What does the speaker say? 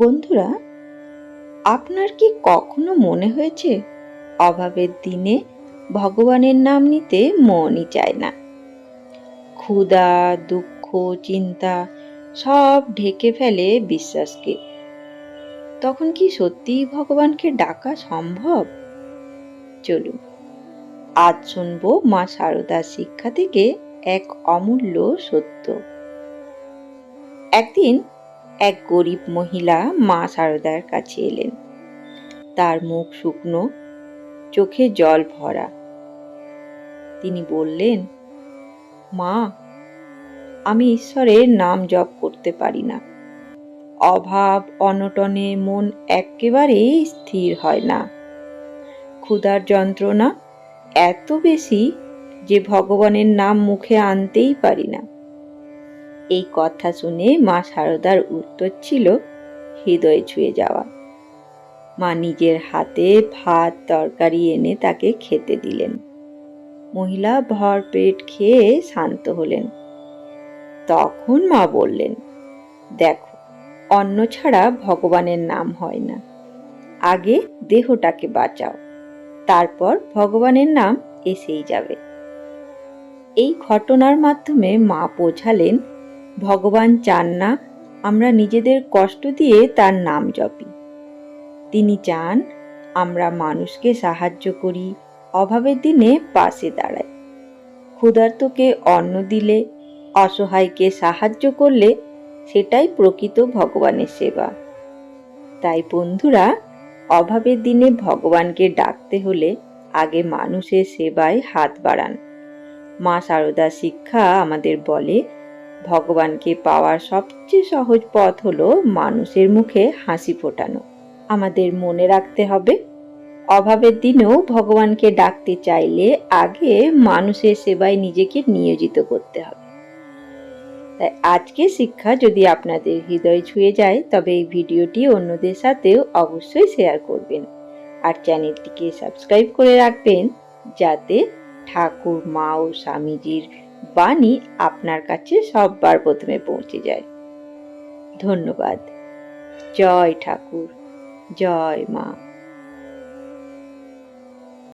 বন্ধুরা, আপনার কি কখনো মনে হয়েছে অভাবের দিনে ভগবানের নাম নিতে মনই চায় না? ক্ষুধা, দুঃখ, চিন্তা সব ঢেকে ফেলে বিশ্বাসকে। তখন কি সত্যিই ভগবানকে ডাকা সম্ভব? চলুন, আজ শুনব মা সারদার শিক্ষা থেকে এক অমূল্য সত্য। একদিন এক গরিব মহিলা মা সারদার কাছে এলেন। তার মুখ শুকনো, চোখে জল ভরা। তিনি বললেন, মা, আমি ঈশ্বরের নাম জপ করতে পারি না। অভাব, অনটনে মন একেবারেই স্থির হয় না। ক্ষুধার যন্ত্রণা এত বেশি যে ভগবানের নাম মুখে আনতেই পারি না। এই কথা শুনে মা সারদার উত্তর ছিল, হৃদয় ছুঁয়ে যাওয়া। মা নিজের হাতে ভাত, তরকারি এনে তাকে খেতে দিলেন। মহিলা ভর পেট খেয়ে শান্ত হলেন। তখন মা বললেন, দেখো, অন্ন ছাড়া ভগবানের নাম হয় না। আগে দেহটাকে বাঁচাও, তারপর ভগবানের নাম এসেই যাবে। এই ঘটনার মাধ্যমে মা বোঝালেন ভগবান চান না, আমরা নিজেদের কষ্ট দিয়ে তার নাম জপি। তিনি চান আমরা মানুষকে সাহায্য করি, অভাবের দিনে পাশে দাঁড়াই। ক্ষুধার্তকে অন্ন দিলে, অসহায়কে সাহায্য করলে, সেটাই প্রকৃত ভগবানের সেবা। তাই বন্ধুরা, অভাবের দিনে ভগবানকে ডাকতে হলে আগে মানুষের সেবায় হাত বাড়ান। মা সারদা শিক্ষা আমাদের বলে ভগবানকে পাওয়ার সবচেয়ে সহজ পথ হলো মানুষের মুখে হাসি ফোটানো। আমাদের মনে রাখতে হবে, অভাবের দিনেও ভগবানকে ডাকতে চাইলে আগে মানুষের সেবায় নিজেকে নিয়োজিত করতে হবে। তাই আজকে শিক্ষা যদি আপনাদের হৃদয় ছুঁয়ে যায়, তবে এই ভিডিওটি অন্যদের সাথেও অবশ্যই শেয়ার করবেন। আর চ্যানেলটিকে সাবস্ক্রাইব করে রাখবেন, যাতে ঠাকুর, মা ও স্বামীজির বাণী আপনার কাছে সববার প্রথমে পৌঁছে যায়। ধন্যবাদ। জয় ঠাকুর। জয় মা।